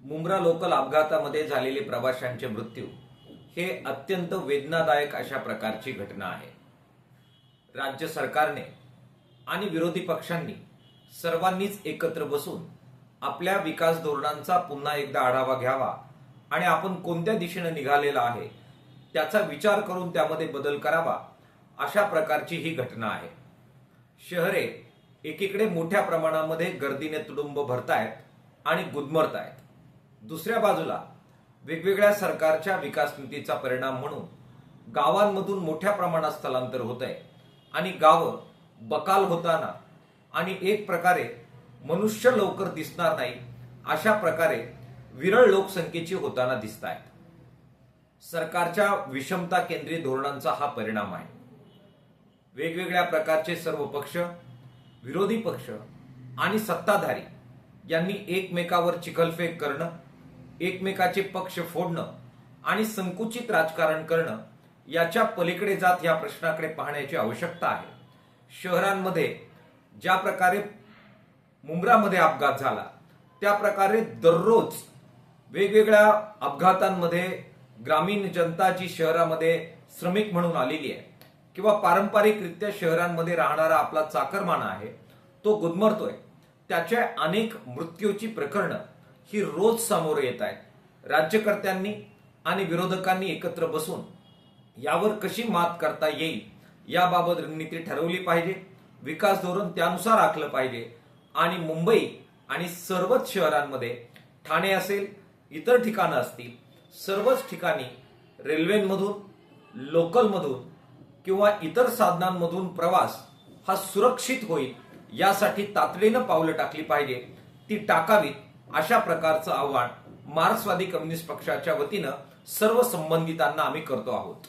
Mumbra local अपघातामध्ये झालेले प्रवाशांचे मृत्यू हे अत्यंत वेदनादायक अशा प्रकारची घटना आहे. राज्य सरकारने आणि विरोधी पक्षांनी सर्वांनीच एकत्र बसून आपल्या विकास धोरणांचा पुन्हा एकदा आढावा घ्यावा आणि आपण कोणत्या दिशेने निघालेला आहे त्याचा विचार करून त्यामध्ये बदल करावा अशा प्रकारची ही घटना आहे. शहरे एकीकडे मोठ्या प्रमाणामध्ये गर्दीने तुडुंब भरतायत आणि गुदमरतायत. दुसऱ्या बाजूला वेगवेगळ्या सरकारच्या विकास नीतीचा परिणाम म्हणून गावांमधून मोठ्या प्रमाणात स्थलांतर होत आहे. आणि गावं बकाल होताना आणि एक प्रकारे मनुष्य लवकर दिसणार नाही अशा प्रकारे विरळ लोकसंख्येची होताना दिसत आहेत. सरकारच्या विषमता केंद्रीय धोरणांचा हा परिणाम आहे. वेगवेगळ्या प्रकारचे सर्व पक्ष विरोधी पक्ष आणि सत्ताधारी यांनी एकमेकावर चिखलफेक करणं एकमेकाचे पक्ष फोडणं आणि संकुचित राजकारण करणं याच्या पलीकडे जात या प्रश्नाकडे पाहण्याची आवश्यकता आहे. शहरांमध्ये ज्या प्रकारे मुंब्रामध्ये अपघात झाला त्या प्रकारे दररोज वेगवेगळ्या अपघातांमध्ये ग्रामीण जनता जी शहरामध्ये श्रमिक म्हणून आलेली आहे किंवा पारंपरिकरित्या शहरांमध्ये राहणारा आपला चाकरमाना आहे तो गुदमरतोय. त्याच्या अनेक मृत्यूची प्रकरणं ही रोज समोर येत आहे. राज्यकर्त्यांनी आणि विरोधकांनी एकत्र बसून यावर कशी मात करता येईल याबाबत रणनीती ठरवली पाहिजे. विकास धोरण त्यानुसार आखलं पाहिजे. आणि मुंबई आणि सर्वच शहरांमध्ये ठाणे असेल इतर ठिकाणं असतील सर्वच ठिकाणी रेल्वेमधून लोकलमधून किंवा इतर साधनांमधून प्रवास हा सुरक्षित होईल यासाठी तातडीनं पावलं टाकली पाहिजे. ती टाकावीत. अशा प्रकारचं आव्हान मार्क्सवादी कम्युनिस्ट पक्षाच्या वतीनं सर्व संबंधितांना आम्ही करतो आहोत.